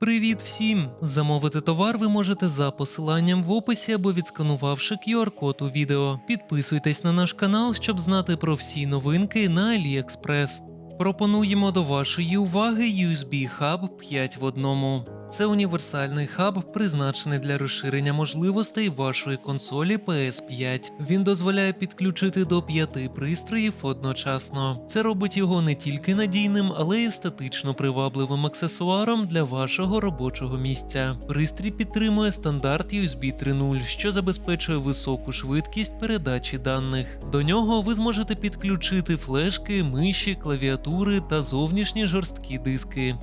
Привіт всім! Замовити товар ви можете за посиланням в описі або відсканувавши QR-код у відео. Підписуйтесь на наш канал, щоб знати про всі новинки на AliExpress. Пропонуємо до вашої уваги USB Hub 5 в одному. Це універсальний хаб, призначений для розширення можливостей вашої консолі PS5. Він дозволяє підключити до п'яти пристроїв одночасно. Це робить його не тільки надійним, але й естетично привабливим аксесуаром для вашого робочого місця. Пристрій підтримує стандарт USB 3.0, що забезпечує високу швидкість передачі даних. До нього ви зможете підключити флешки, миші, клавіатури та зовнішні жорсткі диски.